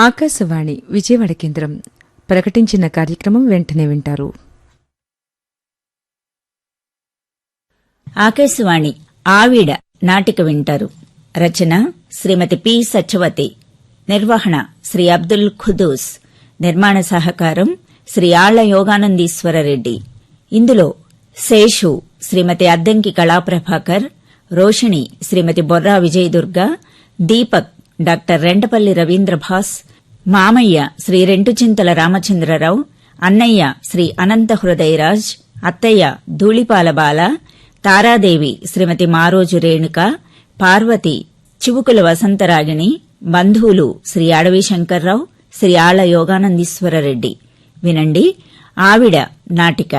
ఆకాశవాణి విజయవాడ కేంద్రం. ప్రకటించిన కార్యక్రమం వెంటనే వింటారు. ఆకాశవాణి ఆవిడ నాటిక వింటారు. రచన శ్రీమతి పి సత్యవతి. నిర్వహణ శ్రీ అబ్దుల్ ఖుదూస్. నిర్మాణ సహకారం శ్రీ ఆళ్ళ యోగానందీశ్వరరెడ్డి ఇందులో శేషు శ్రీమతి అద్దంకి కళాప్రభాకర్ రోషిణి శ్రీమతి బొర్రా విజయదుర్గ దీపక్ డాక్టర్ రెంటపల్లి రవీంద్రభాస్ మామయ్య శ్రీ రెంటుచింతల రామచంద్రరావు అన్నయ్య శ్రీ అనంత హృదయరాజ్ అత్తయ్య ధూళిపాల బాల తారాదేవి శ్రీమతి మారోజు రేణుక పార్వతి చివుకుల వసంతరాగిణి బంధువులు శ్రీ అడవి శంకర్రావు శ్రీ ఆళ్ళ యోగానందీశ్వరరెడ్డి. వినండి ఆవిడ నాటిక.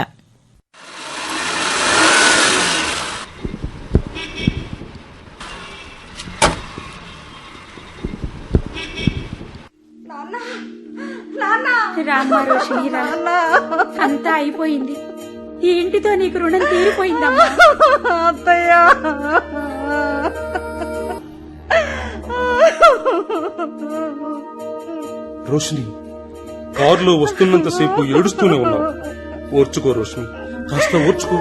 రామ్మా రోషిణి రా అంతా అయిపోయింది. ఈ ఇంటితో నీకు రుణం తీరిపోయిందమ్మా అత్తయ్య. రోషిని కారులో వస్తున్నంతసేపు ఏడుస్తూనే ఉన్నావు. ఓర్చుకో రోషిని కాస్త ఓర్చుకో.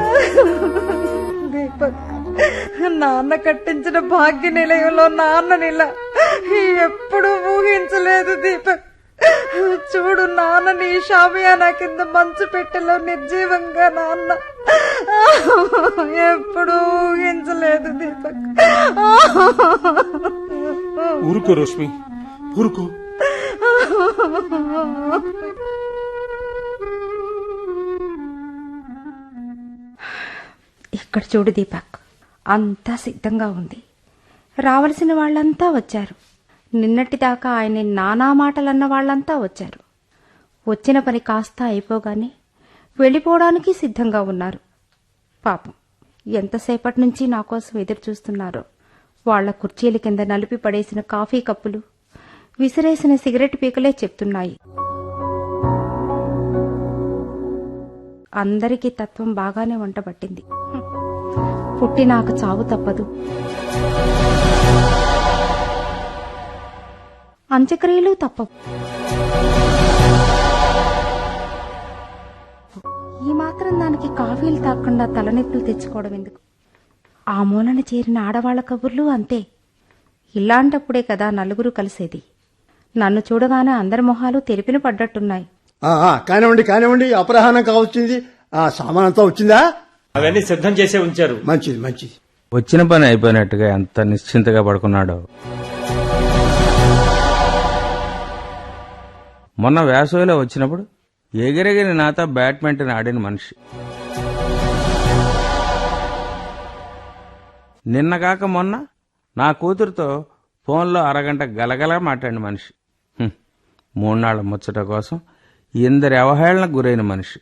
దీపక్ నాన్న కట్టించిన భాగ్య నిలయంలో నాన్న నిల ఎప్పుడు ఊహించలేదు దీపక్. చూడు నాన్న నీ షామియానా కింద మంచు పెట్టెలో నిర్జీవంగా నాన్న. ఎప్పుడు ఊహించలేదు దీపక్. ఊరుకో రోష్మి ఊరుకో. ఇక్కడ చూడు దీపక్ అంతా సిద్ధంగా ఉంది. రావలసిన వాళ్ళంతా వచ్చారు. నిన్నటిదాకా ఆయన నానా మాటలన్న వాళ్ళంతా వచ్చారు. వచ్చిన పని కాస్త అయిపోగానే వెళ్ళిపోవడానికి సిద్ధంగా ఉన్నారు. పాపం ఎంతసేపటి నుంచి నా కోసం ఎదురు చూస్తున్నారో వాళ్ళ కుర్చీల కింద నలిపి పడేసిన కాఫీ కప్పులు విసిరేసిన సిగరెట్ పీకలే చెప్తున్నాయి. అందరికీ తత్వం బాగానే వంట పట్టింది పుట్టినాక చావు తప్పదు. అంత్యక్రియలు తప్పవు. ఈ మాత్రం దానికి కాఫీలు తాకుండా తలనొప్పులు తెచ్చుకోవడం ఎందుకు? ఆ మూలన చేరిన ఆడవాళ్ళ కబుర్లు అంతే. ఇలాంటప్పుడే కదా నలుగురు కలిసేది. నన్ను చూడగానే అందరి మొహాలు తెరిపిన పడ్డట్టున్నాయి. ఆ, ఆ, కానివ్వండి కానివ్వండి అపరాహ్నం కావచ్చింది. ఆ సామాన్ అంతా వచ్చిందా? అవన్నీ సిద్ధం చేసే ఉంచారు. మంచిది మంచిది. వచ్చిన పని అయిపోయినట్టుగా ఎంత నిశ్చింతగా పడుకున్నాడో. మొన్న వేసవిలో వచ్చినప్పుడు ఎగిరెగిరి నాతో బ్యాడ్మింటన్ ఆడిన మనిషి. నిన్నగాక మొన్న నా కూతురుతో ఫోన్లో అరగంట గలగలా మాట్లాడిన మనిషి. మూడు ముచ్చట కోసం ఇందరి అవహేళనకు గురైన మనిషి.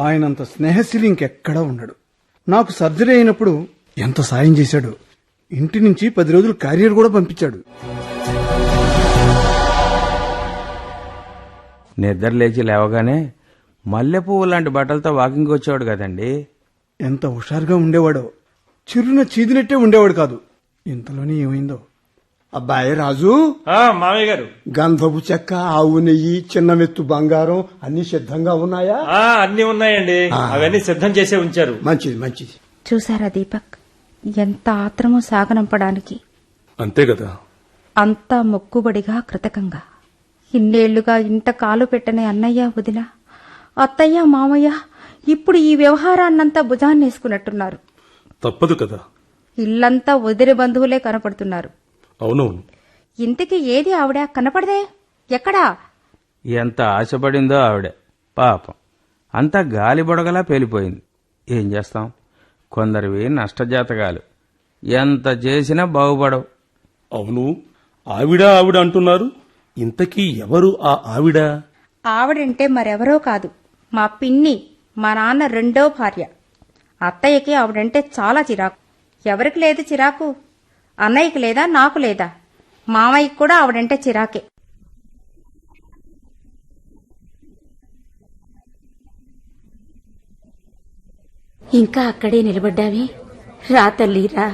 ఆయనంత స్నేహశీలి ఇంకెక్కడా ఉండడు. నాకు సర్జరీ అయినప్పుడు ఎంత సాయం చేశాడు. ఇంటి నుంచి పది రోజులు క్యారియర్ కూడా పంపించాడు. నిద్ర లేచి లేవగానే మల్లెపువ్వు లాంటి బట్టలతో వాకింగ్ వచ్చేవాడు కదండి. ఎంత హుషారుగా ఉండేవాడో. చిరున చీదినట్టే ఉండేవాడు కాదు. ఇంతలోనే ఏమైందో? అబ్బాయి రాజు? ఆ, మామయ్య గారు. గంధపు చెక్క ఆవు నెయ్యి చిన్న మెత్తు బంగారం అన్ని సిద్ధంగా ఉన్నాయా? ఆ అన్ని ఉన్నాయండి. అవన్నీ సిద్ధం చేసే ఉంచారు. మంచిది మంచిది. చూసారా దీపక్? ఎంత ఆత్రమో సాగనంపడానికి. అంతే కదా. అంతా మొక్కుబడిగా కృతకంగా. ఇన్నేళ్ళుగా ఇంట కాలు పెట్టని అన్నయ్య వదిన. అత్తయ్య మామయ్య ఇప్పుడు ఈ వ్యవహారాన్నంతా భుజాన్నేసుకున్నట్టున్నారు తప్పదు కదా. ఇల్లంతా వదిలి బంధువులే కనపడుతున్నారు. అవునవును ఇంతకీ ఏది ఆవిడ? కనపడదే? ఎక్కడా? ఎంత ఆశపడిందో ఆవిడ. పాపం. అంతా గాలి బొడగలా పేలిపోయింది. ఏం చేస్తాం? కొందరివి నష్టజాతకాలు. ఎంత చేసినా బాగుపడవు. అవును. ఆవిడ ఆవిడ అంటున్నారు? ఇంతకీ ఎవరు ఆ ఆవిడ? ఆవిడంటే మరెవరో కాదు మా పిన్ని మా నాన్న రెండో భార్య. అత్తయ్యకి ఆవిడంటే చాలా చిరాకు. ఎవరికి లేదు చిరాకు? అన్నయ్యకి లేదా నాకు లేదా? మామయ్యకి కూడా ఆవిడంటే చిరాకే. ఇంకా అక్కడే నిలబడ్డావి? రా తల్లి రా.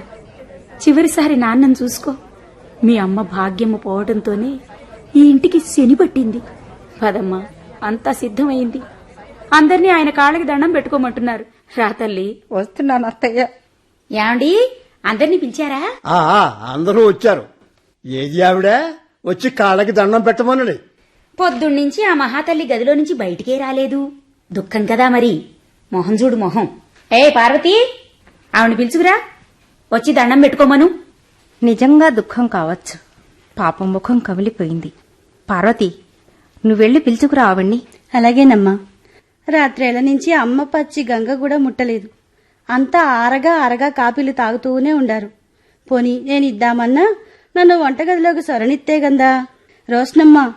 చివరిసారి నాన్నను చూసుకో. మీ అమ్మ భాగ్యము పోవడంతోనే ఈ ఇంటికి శని పట్టింది. పదమ్మా అంతా సిద్ధమైంది. అందరినీ ఆయన కాళ్ళకి దండం పెట్టుకోమంటున్నారు. రా తల్లి. వస్తున్నాను అత్తయ్య. యాండి అందరినీ పిలిచారా? ఆ అందరూ వచ్చారు. ఏది ఆవిడ? వచ్చి కాళ్ళకి దండం పెట్టమనండి. పొద్దున్నుంచి ఆ మహాతల్లి గదిలో నుంచి బయటికే రాలేదు. దుఃఖం కదా మరి. మొహం చూడు మొహం. ఏ పార్వతి ఆవిడ పిలుచుకురా. వచ్చి దండం పెట్టుకోమను. నిజంగా దుఃఖం కావచ్చు. పాపం ముఖం కమిలిపోయింది. పార్వతి నువ్వెళ్ళి పిలుచుకురా ఆవిడ్ని. అలాగేనమ్మా. రాత్రేళ్ళ నుంచి అమ్మ పచ్చి గంగ కూడా ముట్టలేదు. అంతా ఆరగా ఆరగా కాపీలు తాగుతూనే ఉండారు. పోని నేను ఇద్దామన్నా నన్ను వంటగదిలోకి సొరనిత్తే గందా? రోషనమ్మా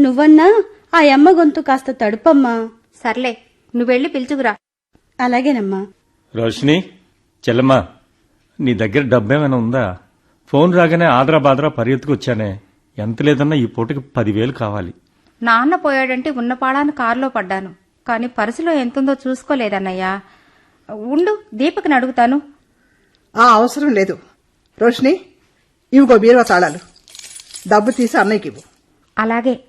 నువ్వన్నా ఆ అమ్మ గొంతు కాస్త తడుపమ్మా. సర్లే నువ్వెళ్ళి పిలుచుకురా. అలాగేనమ్మా. రోషిని చెల్లమ్మా నీ దగ్గర డబ్బేమైనా ఉందా? ఫోన్ రాగానే ఆదరా బాదరా పరిగెత్తుకొచ్చానే. ఎంత లేదన్నా ఈ పూటకి పదివేలు కావాలి. నాన్న పోయాడంటే ఉన్న పాడాను కారులో పడ్డాను. కానీ పర్సులో ఎంతుందో చూసుకోలేదన్నయ్యా. ఉండు దీపక్ని అడుగుతాను. ఆ అవసరం లేదు. రోషిని ఇవిగో బీరువా తాళాలు. డబ్బు తీసి అన్నయ్యకి ఇవ్వు. అలాగే.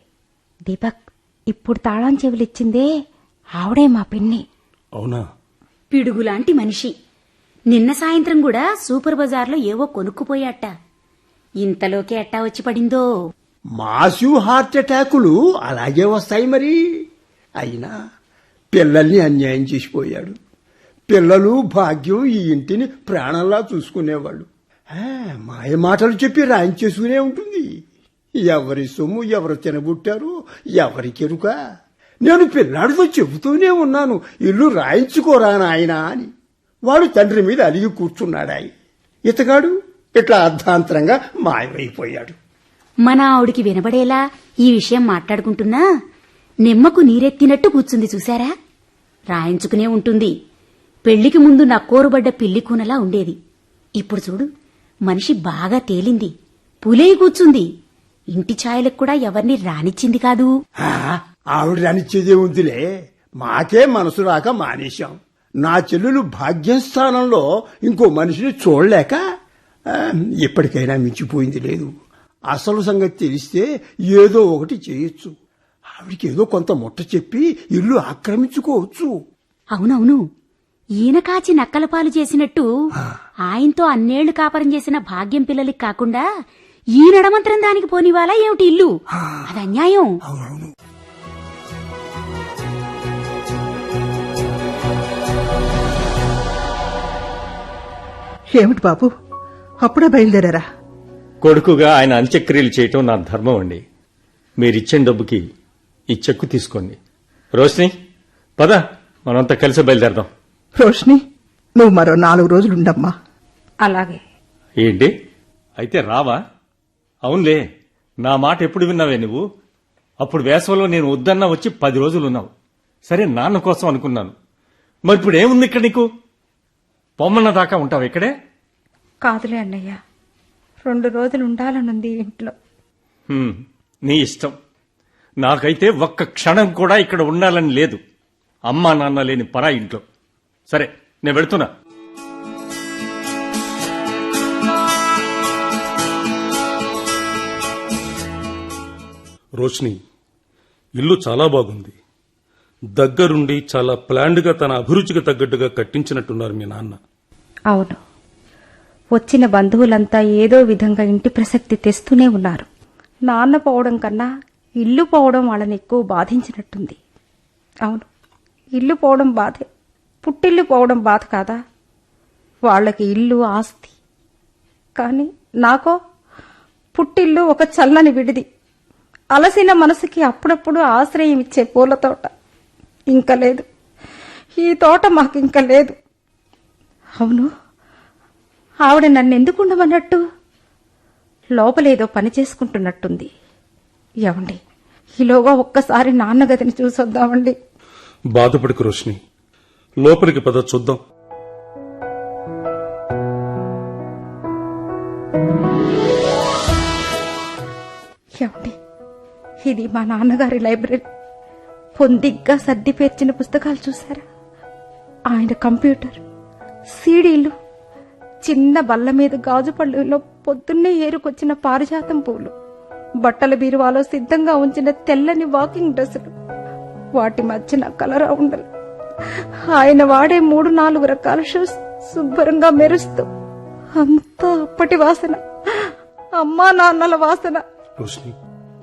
దీపక్ ఇప్పుడు తాళం చెవులిచ్చిందే ఆవిడే మా పిన్ని. అవునా? పిడుగులాంటి మనిషి. నిన్న సాయంత్రం కూడా సూపర్ బజార్లో ఏవో కొనుక్కుపోయాట. ఇంతలోకే ఎట్టా వచ్చి పడిందో? మాసు హార్ట్ అటాకులు అలాగే వస్తాయి మరి. అయినా పిల్లల్ని అన్యాయం చేసిపోయాడు. పిల్లలు భాగ్యం ఈ ఇంటిని ప్రాణంలా చూసుకునేవాళ్ళు. మాయ మాటలు చెప్పి రాయించేసుకునే ఉంటుంది. ఎవరి సొమ్ము ఎవరు తినబుట్టారు ఎవరికెరుక నేను పిల్లాడితో చెబుతూనే ఉన్నాను. ఇల్లు రాయించుకోరా నాయనా అని. వాడు తండ్రి మీద అలిగి కూర్చున్నాడాయి. ఇతగాడు ఇట్లా అర్ధాంతరంగా మాయమైపోయాడు. మన ఆవిడికి వినబడేలా ఈ విషయం మాట్లాడుకుంటున్నా? నిమ్మకు నీరెత్తినట్టు కూర్చుంది చూశారా? రాయించుకునే ఉంటుంది. పెళ్ళికి ముందు నా కోరుబడ్డ పిల్లి కూనలా ఉండేది. ఇప్పుడు చూడు మనిషి బాగా తేలింది. పులే కూర్చుంది. ఇంటి ఛాయలకు కూడా ఎవరిని రానిచ్చింది కాదు. ఆవిడ రానిచ్చేదే ఉందిలే. మాకే మనసు రాక మానేశాం. నా చెల్లెలు భాగ్యస్థానంలో ఇంకో మనిషిని చూడలేక ఎప్పటికైనా మించిపోయింది లేదు. అసలు సంగతి తెలిస్తే ఏదో ఒకటి చేయొచ్చు. ఆవిడికి ఏదో కొంత ముట్ట చెప్పి ఇల్లు ఆక్రమించుకోవచ్చు. అవునవును. ఈయన కాచి నక్కల పాలు చేసినట్టు ఆయనతో అన్నేళ్ళు కాపరం చేసిన భాగ్యం పిల్లలకి కాకుండా ఈ నడమంత్రం దానికి పోనివాలా ఏమిటి ఇల్లు? అది అన్యాయం. అవునవును. ఏమిటి బాబు? అప్పుడే బయలుదేరారా? కొడుకుగా ఆయన అంత్యక్రియలు చేయటం నా ధర్మం అండి. మీరిచ్చిన డబ్బుకి ఈ చెక్కు తీసుకోండి. రోషిని పద మనంతా కలిసి బయలుదేరదాం. రోషిని నువ్వు మరో నాలుగు రోజులు ఉండమ్మా అలాగే. ఏంటి? అయితే రావా? అవునులే నా మాట ఎప్పుడు విన్నావే నువ్వు? అప్పుడు వేసవిలో నేను వద్దన్నా వచ్చి పది రోజులు ఉన్నావు సరే నాన్న కోసం అనుకున్నాను. మరి ఇప్పుడు ఏముంది ఇక్కడ నీకు? పొమ్మన్న దాకా ఉంటావు ఇక్కడే? కాదులే అన్నయ్య. రెండు రోజులు ఉండాలనుంది ఇంట్లో. హ్మ్, నీ ఇష్టం. నాకైతే ఒక్క క్షణం కూడా ఇక్కడ ఉండాలని లేదు. అమ్మా నాన్న లేని పరా ఇంట్లో. సరే నేను వెళ్తున్నా. రోష్ని ఇల్లు చాలా బాగుంది. దగ్గరుండి చాలా ప్లాండ్గా తన అభిరుచికి తగ్గట్టుగా కట్టించినట్టున్నారు మీ నాన్న. అవును. వచ్చిన బంధువులంతా ఏదో విధంగా ఇంటి ప్రసక్తి తెస్తూనే ఉన్నారు. నాన్న పోవడం కన్నా ఇల్లు పోవడం వాళ్ళని ఎక్కువ బాధించినట్టుంది. అవును. ఇల్లు పోవడం బాధే. పుట్టిల్లు పోవడం బాధ కాదా? వాళ్ళకి ఇల్లు ఆస్తి. కానీ నాకో పుట్టిల్లు ఒక చల్లని విడిది. అలసిన మనసుకి అప్పుడప్పుడు ఆశ్రయం ఇచ్చే పూల తోట. ఇంకా లేదు. ఈ తోట మాకు ఇంకా లేదు. అవును. ఆవిడ నన్ను ఎందుకు ఉండమన్నట్టు లోపలేదో పని చేసుకుంటున్నట్టుంది. ఏమండి ఈలోగా ఒక్కసారి నాన్న గదిని చూసొద్దామండి. బాధపడకు రోష్ని లోపలికి పద చూద్దాం. ఏమండి ఇది మా నాన్నగారి లైబ్రరీ. పొందిగ్గా సర్ది పేర్చిన పుస్తకాలు చూసారా ఆయన కంప్యూటర్. సీడీలు చిన్న బల్ల మీద గాజు పళ్ళులో పొద్దున్నే ఏరుకొచ్చిన పారిజాతం పూలు బట్టల బీరువాలో సిద్ధంగా ఉంచిన తెల్లని వాకింగ్ డ్రెస్సులు వాటి మధ్యన కలరా ఉండలు. ఆయన వాడే మూడు నాలుగు రకాల షూస్ శుభ్రంగా మెరుస్తూ అంతా అప్పటి వాసన అమ్మా నాన్నల వాసన.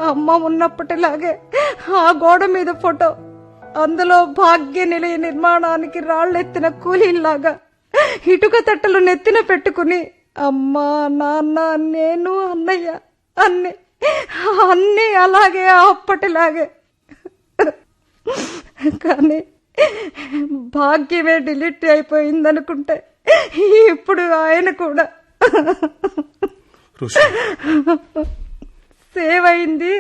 అమ్మ ఉన్నప్పటిలాగే ఆ గోడ మీద ఫోటో అందులో భాగ్య నిలయ నిర్మాణానికి రాళ్ళెత్తిన కూలీల్లాగా. ఇటుక తట్టలు నెత్తిన పెట్టుకుని అమ్మా నాన్న నేను అన్నయ్య అన్ని అన్ని అలాగే అప్పటిలాగే. కానీ భాగ్యమే డిలీట్ అయిపోయిందనుకుంటే ఇప్పుడు ఆయన కూడా సేవ్ అయింది.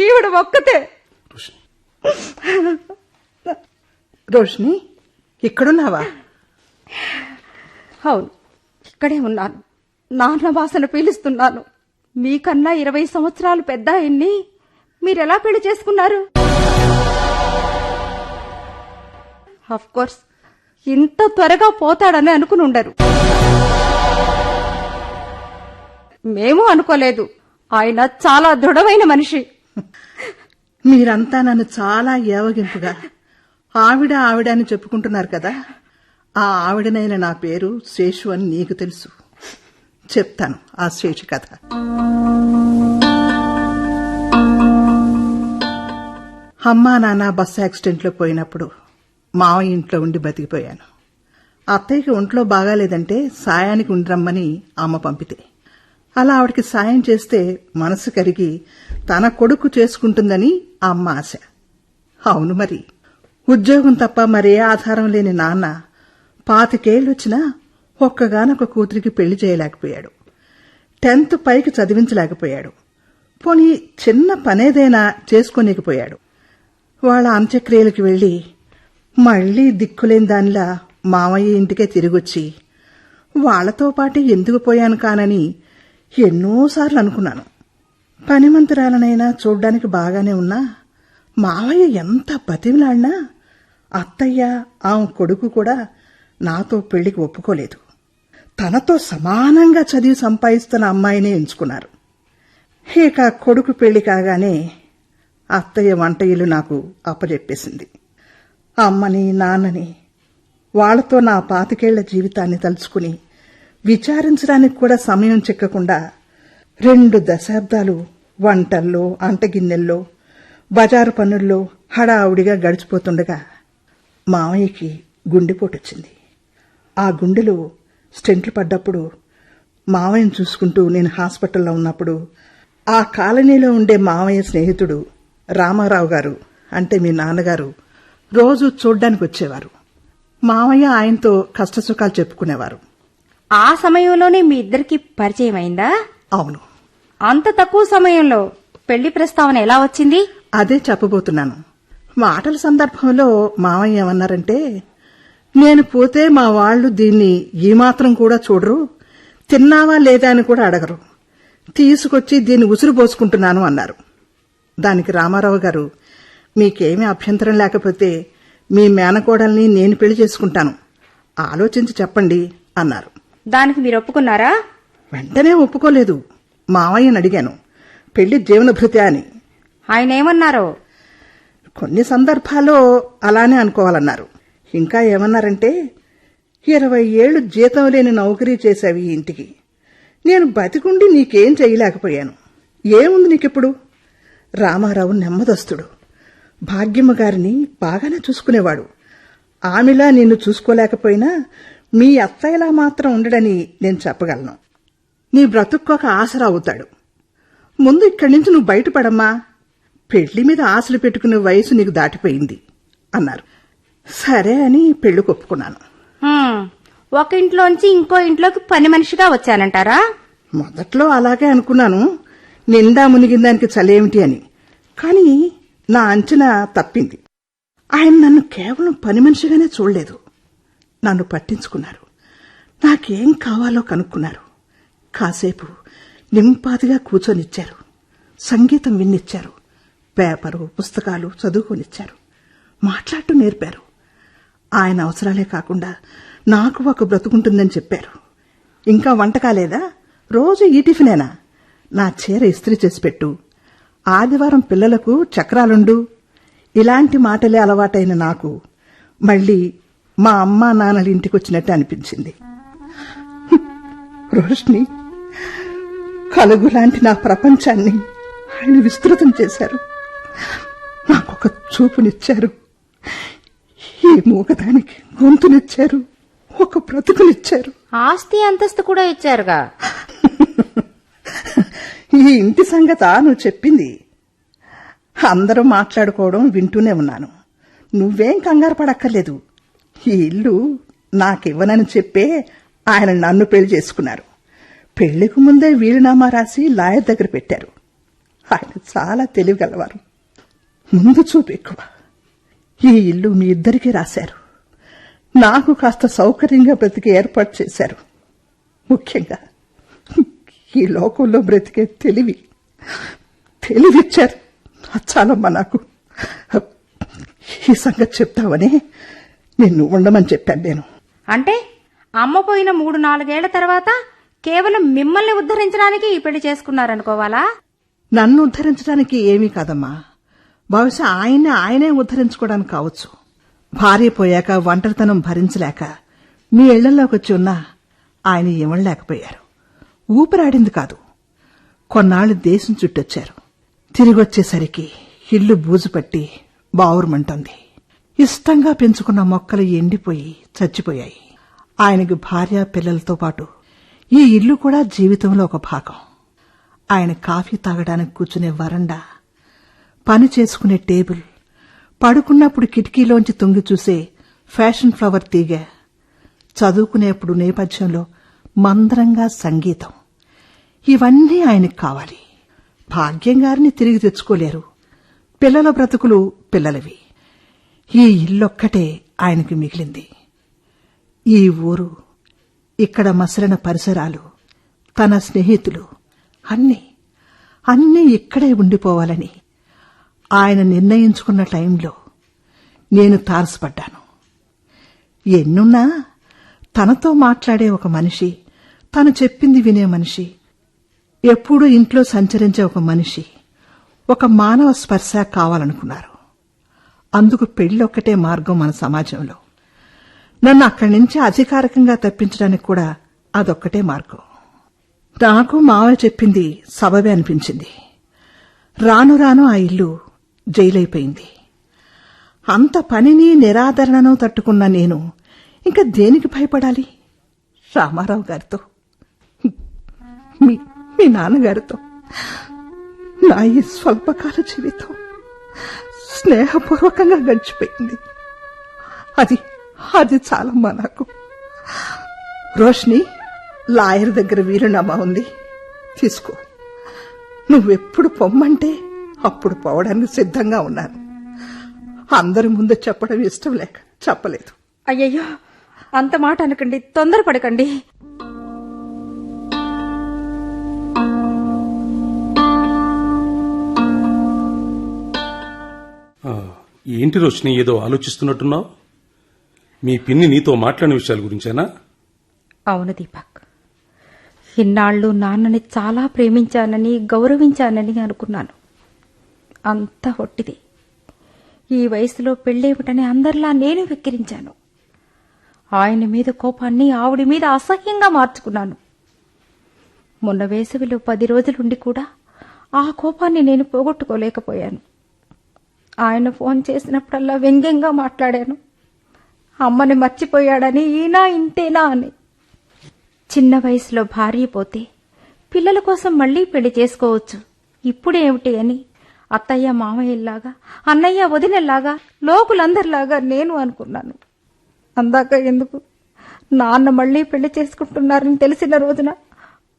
ఈవిడ ఒక్కతే. రోషిని ఇక్కడున్నావా? అవును ఇక్కడే ఉన్నాను. నాన్న వాసన పీలుస్తున్నాను. మీకన్నా ఇరవై సంవత్సరాలు పెద్ద ఆయన్ని మీరెలా పెళ్ళి చేసుకున్నారు? అఫ్ కోర్స్ ఇంత త్వరగా పోతాడని అనుకుని ఉండరు. మేము అనుకోలేదు. ఆయన చాలా దృఢమైన మనిషి. మీరంతా నన్ను చాలా ఏవగింపుగా ఆవిడ ఆవిడ అని చెప్పుకుంటున్నారు కదా. ఆ ఆవిడనైన నా పేరు శేషు అని నీకు తెలుసు. చెప్తాను ఆ శేషు కథ. అమ్మా నాన్న బస్సు యాక్సిడెంట్లో పోయినప్పుడు మావయ్య ఇంట్లో ఉండి బతికిపోయాను. అత్తయ్యకి ఒంట్లో బాగాలేదంటే సాయానికి ఉండిరమ్మని అమ్మ పంపితే. అలా ఆవిడకి సాయం చేస్తే మనసు కరిగి తన కొడుకు చేసుకుంటుందని అమ్మ ఆశ. అవును మరి. ఉద్యోగం తప్ప మరే ఆధారం లేని నాన్న పాతికేళ్ళొచ్చినా ఒక్కగానొక కూతురికి పెళ్ళి చేయలేకపోయాడు. టెన్త్ పైకి చదివించలేకపోయాడు. పోనీ చిన్న పనేదైనా చేసుకోలేకపోయాడు వాళ్ళ అంత్యక్రియలకు వెళ్ళి మళ్ళీ దిక్కులేని దానిలా మామయ్య ఇంటికే తిరిగొచ్చి వాళ్ళతో పాటు ఎందుకు పోయాను కానని ఎన్నోసార్లు అనుకున్నాను. పనిమంతురాలనైనా చూడ్డానికి బాగానే ఉన్నా మావయ్య ఎంత బతిమిలాడినా అత్తయ్య ఆమె కొడుకు కూడా నాతో పెళ్ళికి ఒప్పుకోలేదు. తనతో సమానంగా చదివి సంపాదిస్తున్న అమ్మాయినే ఎంచుకున్నారు. ఇక కొడుకు పెళ్ళి కాగానే అత్తయ్య వంట ఇల్లు నాకు అప్పజెప్పేసింది. అమ్మని నాన్నని వాళ్ళతో నా పాతికేళ్ళ జీవితాన్ని తలుచుకుని విచారించడానికి కూడా సమయం చిక్కకుండా రెండు దశాబ్దాలు వంటల్లో అంటగిన్నెల్లో బజారు పనుల్లో హడావుడిగా గడిచిపోతుండగా మామయ్యకి గుండెపోటొచ్చింది. ఆ గుండెలో స్టెంట్లు పడ్డప్పుడు మామయ్యను చూసుకుంటూ నేను హాస్పిటల్లో ఉన్నప్పుడు ఆ కాలనీలో ఉండే మామయ్య స్నేహితుడు రామారావు గారు అంటే మీ నాన్నగారు రోజు చూడ్డానికి వచ్చేవారు. మామయ్య ఆయనతో కష్టసుఖాలు చెప్పుకునేవారు. ఆ సమయంలోనే మీ ఇద్దరికి పరిచయం అయిందా? అవును. అంత తక్కువ సమయంలో పెళ్ళి ప్రస్తావన ఎలా వచ్చింది? అదే చెప్పబోతున్నాను. మాటల సందర్భంలో మామయ్య ఏమన్నారంటే నేను పోతే మా వాళ్ళు దీన్ని ఏమాత్రం కూడా చూడరు తిన్నావా లేదా అని కూడా అడగరు. తీసుకొచ్చి దీన్ని ఉసురు పోసుకుంటున్నాను అన్నారు. దానికి రామారావు గారు మీకేమీ అభ్యంతరం లేకపోతే మీ మేనకోడల్ని నేను పెళ్ళి చేసుకుంటాను ఆలోచించి చెప్పండి అన్నారు. దానికి మీరు ఒప్పుకున్నారా? వెంటనే ఒప్పుకోలేదు. మావయ్యని అడిగాను. పెళ్ళి జీవనభృతి అని. ఆయన ఏమన్నారో కొన్ని సందర్భాల్లో అలానే అనుకోవాలన్నారు. ఇంకా ఏమన్నారంటే ఇరవై ఏళ్ళు జీతం లేని నౌకరీ చేశావు ఈ ఇంటికి. నేను బతికుండి నీకేం చేయలేకపోయాను. ఏముంది నీకిప్పుడు? రామారావు నెమ్మదస్తుడు. భాగ్యమ్మ గారిని బాగానే చూసుకునేవాడు. ఆమెలా నిన్ను చూసుకోలేకపోయినా మీ అత్తయ్యలా మాత్రం ఉండడని నేను చెప్పగలను. నీ బ్రతుక్కొక ఆసరా అవుతాడు ముందు ఇక్కడి నుంచి నువ్వు బయటపడమ్మా. పెళ్ళి మీద ఆశలు పెట్టుకునే వయసు నీకు దాటిపోయింది అన్నారు. సరే అని పెళ్ళి ఒప్పుకున్నాను ఒక ఇంట్లోంచి ఇంకో ఇంట్లోకి పని మనిషిగా వచ్చానంటారా? మొదట్లో అలాగే అనుకున్నాను. నిండా మునిగిందానికి చలేమిటి అని. కానీ నా అంచనా తప్పింది. ఆయన నన్ను కేవలం పని మనిషిగానే చూడలేదు. నన్ను పట్టించుకున్నారు. నాకేం కావాలో కనుక్కున్నారు. కాసేపు నింపాదిగా కూర్చొనిచ్చారు. సంగీతం విన్నిచ్చారు. పేపరు పుస్తకాలు చదువుకొనిచ్చారు. మాట్లాడటం నేర్పారు. ఆయన అవసరాలే కాకుండా నాకు ఒక బ్రతుకుంటుందని చెప్పారు. ఇంకా వంట కాలేదా? రోజు ఈ టిఫినేనా? నా చీర ఇస్త్రీ చేసి పెట్టు. ఆదివారం పిల్లలకు చక్రాలుండు. ఇలాంటి మాటలే అలవాటైన నాకు మళ్ళీ మా అమ్మా నాన్నల ఇంటికి వచ్చినట్టు అనిపించింది. రోష్ని కలుగు లాంటి నా ప్రపంచాన్ని ఆయన విస్తృతం చేశారు. నాకొక చూపునిచ్చారు. ఈ మూగదానికి గొంతునిచ్చారు ఒక బ్రతుకునిచ్చారు. ఆస్తి అంతస్తు కూడా ఇచ్చారుగా. ఈ ఇంటి సంగత నువ్వు చెప్పింది. అందరూ మాట్లాడుకోవడం వింటూనే ఉన్నాను. నువ్వేం కంగారు పడక్కర్లేదు. ఈ ఇల్లు నాకివ్వనని చెప్పే ఆయన నన్ను పెళ్ళి చేసుకున్నారు. పెళ్ళికి ముందే వీలునామా రాసి లాయర్ దగ్గర పెట్టారు. ఆయన చాలా తెలివిగలవారు. ముందు చూపు ఎక్కువ. ఈ ఇల్లు మీ ఇద్దరికీ రాశారు. నాకు కాస్త సౌకర్యంగా బ్రతికి ఏర్పాటు చేశారు. ముఖ్యంగా ఈ లోకంలో బ్రతికే తెలివి. తెలివిచ్చారు. చాలమ్మా నాకు. ఈ సంగతి చెప్తావని నిన్ను ఉండమని చెప్పాను నేను. అంటే అమ్మ పోయిన మూడు నాలుగేళ్ళ తర్వాత కేవలం మిమ్మల్ని ఉద్ధరించడానికి ఈ పెళ్ళి చేసుకున్నారనుకోవాలా? నన్ను ఉద్ధరించడానికి ఏమీ కాదమ్మా. బహుశా ఆయన్ని ఆయనే ఉద్ధరించుకోవడానికి కావచ్చు. భార్య పోయాక ఒంటరితనం భరించలేక మీ ఇళ్ళలోకి వచ్చి ఉన్నా ఆయన ఇవ్వలేకపోయారు ఊపిరాడింది కాదు. కొన్నాళ్ళు దేశం చుట్టొచ్చారు. తిరిగొచ్చేసరికి ఇల్లు బూజుపట్టి బావురమంటుంది. ఇష్టంగా పెంచుకున్న మొక్కలు ఎండిపోయి చచ్చిపోయాయి. ఆయనకి భార్య పిల్లలతో పాటు ఈ ఇల్లు కూడా జీవితంలో ఒక భాగం. ఆయన కాఫీ తాగడానికి కూర్చునే వరండా పని చేసుకునే టేబుల్. పడుకున్నప్పుడు కిటికీలోంచి తొంగి చూసే ఫ్యాషన్ ఫ్లవర్ తీగ. చదువుకునేప్పుడు నేపథ్యంలో మందరంగా సంగీతం. ఇవన్నీ ఆయనకు కావాలి. భాగ్యం గారిని తిరిగి తెచ్చుకోలేరు. పిల్లల బ్రతుకులు పిల్లలవి. ఈ ఇల్లొక్కటే ఆయనకి మిగిలింది. ఈ ఊరు ఇక్కడ మసలిన పరిసరాలు తన స్నేహితులు అన్నీ అన్నీ ఇక్కడే ఉండిపోవాలని ఆయన నిర్ణయించుకున్న టైంలో నేను తారసపడ్డాను. ఎన్నున్నా తనతో మాట్లాడే ఒక మనిషి తను చెప్పింది వినే మనిషి ఎప్పుడూ ఇంట్లో సంచరించే ఒక మనిషి ఒక మానవ స్పర్శ కావాలనుకున్నారు. అందుకు పెళ్ళొక్కటే మార్గం మన సమాజంలో. నన్ను అక్కడి నుంచి అధికారికంగా తప్పించడానికి కూడా అదొక్కటే మార్గం. నాకు మావయ్య చెప్పింది సబబే అనిపించింది. రాను రాను ఆ ఇల్లు జైలైపోయింది. అంత పనిని నిరాదరణను తట్టుకున్న నేను ఇంకా దేనికి భయపడాలి? రామారావు గారితో. మీ మీ నాన్నగారితో. నా ఈ స్వల్పకాల జీవితం స్నేహపూర్వకంగా గడిచిపోయింది. అది అది చాలమ్మా నాకు. రోష్ని లాయర్ దగ్గర వీరునామా ఉంది. తీసుకో. నువ్వెప్పుడు పొమ్మంటే అప్పుడు పోవడానికి సిద్ధంగా ఉన్నాను అందరి ముందు చెప్పడం ఇష్టం లేక చెప్పలేదు. అయ్యయ్యో అంత మాట అనకండి తొందరపడకండి. ఏంటి రోషిని ఏదో ఆలోచిస్తున్నట్టున్నావు? మీ పిన్ని నీతో మాట్లాడిన విషయాల గురించేనా? అవును దీపక్. ఇన్నాళ్ళు నాన్నని చాలా ప్రేమించానని గౌరవించానని అనుకున్నాను. అంతా ఒట్టిది. ఈ వయసులో పెళ్ళేమిటని అందరిలా నేను వెక్కిరించాను. ఆయన మీద కోపాన్ని ఆవిడ మీద అసహ్యంగా మార్చుకున్నాను. మొన్న వేసవిలో పది రోజులుండి కూడా ఆ కోపాన్ని నేను పోగొట్టుకోలేకపోయాను. ఆయన ఫోన్ చేసినప్పుడల్లా వ్యంగ్యంగా మాట్లాడాను. అమ్మని మర్చిపోయాడని ఈయన ఇంతేనా అని. చిన్న వయసులో భార్య పోతే పిల్లల కోసం మళ్ళీ పెళ్ళి చేసుకోవచ్చు. ఇప్పుడేమిటి అని అత్తయ్య మామయ్యలాగా అన్నయ్య వదినలాగా లోకులందరిలాగా నేను అనుకున్నాను. అందాక ఎందుకు? నాన్న మళ్ళీ పెళ్ళి చేసుకుంటున్నారని తెలిసిన రోజున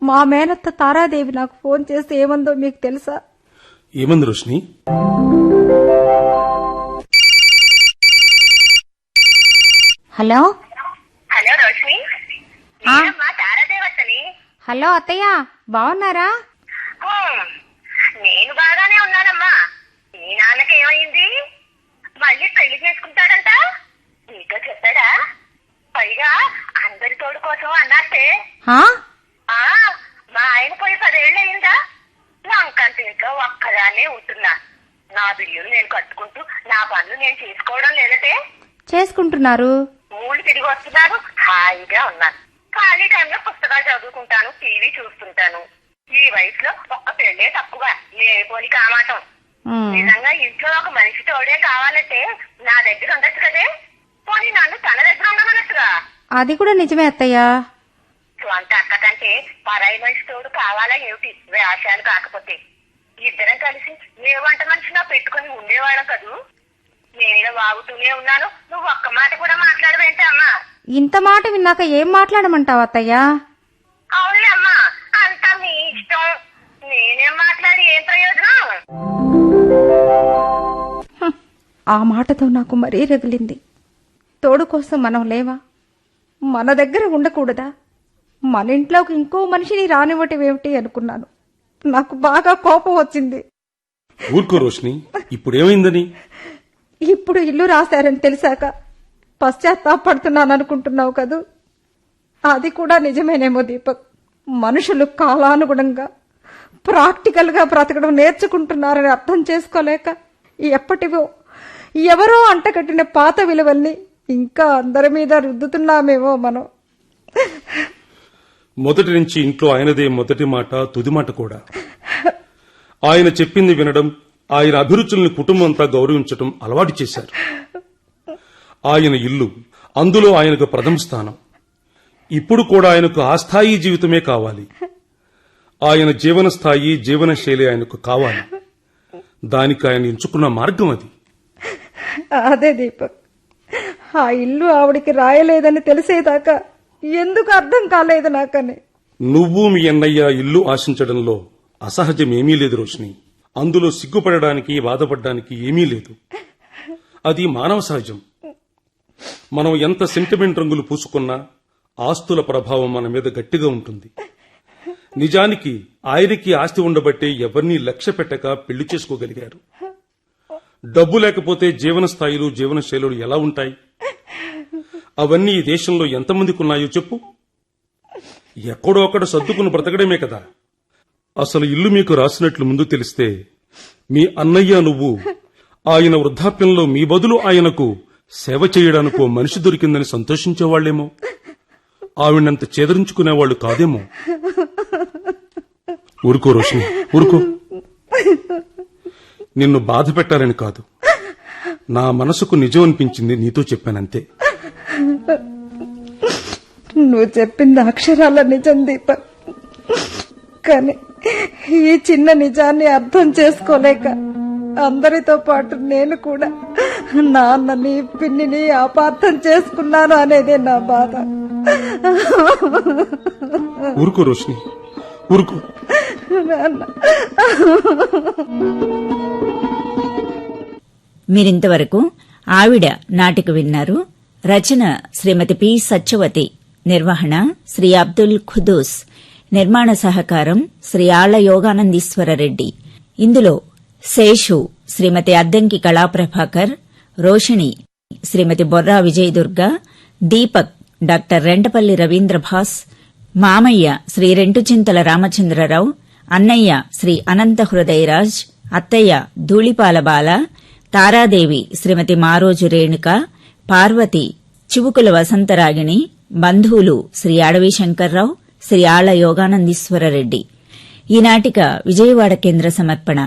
మా మేనత్త తారాదేవి నాకు ఫోన్ చేసి ఏమందో మీకు తెలుసా? ఏమంది రోషిని హలో? హలో రోష్ని తారాదేవతని హలో అత్తయ్య బాగున్నారా? మళ్ళీ పెళ్ళి చేసుకుంటాడంట? నీతో చెప్పాడా? పైగా అందరి తోడు కోసం అన్నట్టే మా ఆయన పోయి పదేళ్ళు అయిందా? నాకంత ఇంట్లో ఒక్కదాన్నే ఉంటున్నా. నా బిల్లులు నేను కట్టుకుంటూ నా పనులు నేను చేసుకోవడం లేదటే? చేసుకుంటున్నారు. ఊళ్ళు తిరిగి వస్తున్నారు హాయిగా ఉన్నాను. ఖాళీ టైంలో పుస్తకాలు చదువుకుంటాను టీవీ చూస్తుంటాను. ఈ వయసులో ఒక్క పెళ్ళే తప్పుగా నేను పోని కామాటం నిజంగా ఇంట్లో ఒక మనిషి తోడే కావాలంటే నా దగ్గర ఉండొచ్చు కదే? పోనీ నన్ను తన దగ్గర ఉండమన్నట్టుగా అది కూడా నిజమే అత్తయ్యా. స్వంత అక్క కంటే పరాయి మనిషి తోడు కావాలా ఏమిటి? వేషాలు కాకపోతే. ఇద్దరం కలిసి ఏ వంట మనిషినా పెట్టుకుని ఉండేవాళ్ళం కదూ? నేను వాగుతూనే ఉన్నాను. నువ్వు ఒక్క మాట కూడా మాట్లాడవేంటి అమ్మా? ఇంత మాట విన్నాక ఏం మాట్లాడమంటావు అత్తయ్యా? అవునులే అమ్మా. అంతా మీ ఇష్టం. నేనేం మాట్లాడి ఏం ప్రయోజనం? హ్మ్, ఆ మాటతో నాకు మరీ రగిలింది. తోడు కోసం మనం లేవా? మన దగ్గర ఉండకూడదా? మన ఇంట్లోకి ఇంకో మనిషిని రానివ్వటం ఏమిటి అనుకున్నాను. నాకు బాగా కోపం వచ్చింది. ఊరుకో రోషిని ఇప్పుడేమైందని? ఇప్పుడు ఇల్లు రాశారని తెలిసాక పశ్చాత్తాపడుతున్నాను అనుకుంటున్నావు కదూ? అది కూడా నిజమేనేమో దీపక్. మనుషులు కాలానుగుణంగా ప్రాక్టికల్గా బ్రతకడం నేర్చుకుంటున్నారని అర్థం చేసుకోలేక ఎప్పటివో ఎవరో అంటకట్టిన పాత విలువల్ని ఇంకా అందరి మీద రుద్దుతున్నామేమో మనం. మొదటి నుంచి ఇంట్లో ఆయనదే మొదటి మాట తుది మాట కూడా. ఆయన చెప్పింది వినడం ఆయన అభిరుచుల్ని కుటుంబం అంతా గౌరవించడం అలవాటు చేశారు. ఆయన ఇల్లు అందులో ఆయనకు ప్రథమ స్థానం. ఇప్పుడు కూడా ఆయనకు ఆ స్థాయి జీవితమే కావాలి. ఆయన జీవన స్థాయి జీవన శైలి ఆయనకు కావాలి. దానికి ఆయన ఎంచుకున్న మార్గం అది. అదే దీపక్. ఆ ఇల్లు ఆవిడికి రాయలేదని తెలిసేదాకా ఎందుకు అర్థం కాలేదు నాకని. నువ్వు మీ అన్నయ్య ఇల్లు ఆశించడంలో అసహజం ఏమీ లేదు రోషిని అందులో సిగ్గుపడడానికి బాధపడడానికి ఏమీ లేదు. అది మానవ సహజం. మనం ఎంత సెంటిమెంట్ రంగులు పూసుకున్నా ఆస్తుల ప్రభావం మన మీద గట్టిగా ఉంటుంది. నిజానికి ఆయనకి ఆస్తి ఉండబట్టే ఎవరినీ లక్ష్య పెట్టక పెళ్ళి చేసుకోగలిగారు. డబ్బు లేకపోతే జీవన స్థాయిలు జీవన శైలులు ఎలా ఉంటాయి? అవన్నీ ఈ దేశంలో ఎంతమందికి ఉన్నాయో చెప్పు. ఎక్కడో అక్కడ సర్దుకుని బ్రతకడమే కదా. అసలు ఇల్లు మీకు రాసినట్లు ముందు తెలిస్తే మీ అన్నయ్య నువ్వు ఆయన వృద్ధాప్యంలో మీ బదులు ఆయనకు సేవ చేయడానికి మనిషి దొరికిందని సంతోషించేవాళ్ళేమో ఆవిడంత చేదరించుకునేవాళ్ళు కాదేమో. ఊరుకో రోషిని ఊరుకో. నిన్ను బాధ పెట్టాలని కాదు. నా మనసుకు నిజం అనిపించింది నీతో చెప్పానంతే. నువ్వు చెప్పింది అక్షరాల నిజం దీపక్. కానీ ఈ చిన్న నిజాన్ని అర్థం చేసుకోలేక అందరితో పాటు నేను కూడా నాన్నని పిన్నిని అపార్థం చేసుకున్నాను అనేదే నా బాధ. ఊరుకో రోషిని ఊరుకో మీరింతవరకు ఆవిడ నాటిక విన్నారు. రచన శ్రీమతి పి సత్యవతి. నిర్వహణ శ్రీ అబ్దుల్ ఖుదూస్. నిర్మాణ సహకారం శ్రీ ఆళ్ళ యోగానందీశ్వర రెడ్డి. ఇందులో శేషు శ్రీమతి అద్దంకి కళాప్రభాకర్ రోషిణి శ్రీమతి బొర్రా విజయదుర్గ దీపక్ డాక్టర్ రెంటపల్లి రవీంద్రభాస్ మామయ్య శ్రీ రెంటుచింతల రామచంద్రరావు అన్నయ్య శ్రీ అనంత హృదయరాజ్ అత్తయ్య ధూళిపాల బాల తారాదేవి శ్రీమతి మారోజు రేణుక పార్వతి చివుకుల వసంతరాగిణి బంధువులు శ్రీ అడవి శంకర్రావు శ్రీ ఆళ్ళ యోగానందీశ్వరరెడ్డి. ఈనాటిక విజయవాడ కేంద్ర సమర్పణ.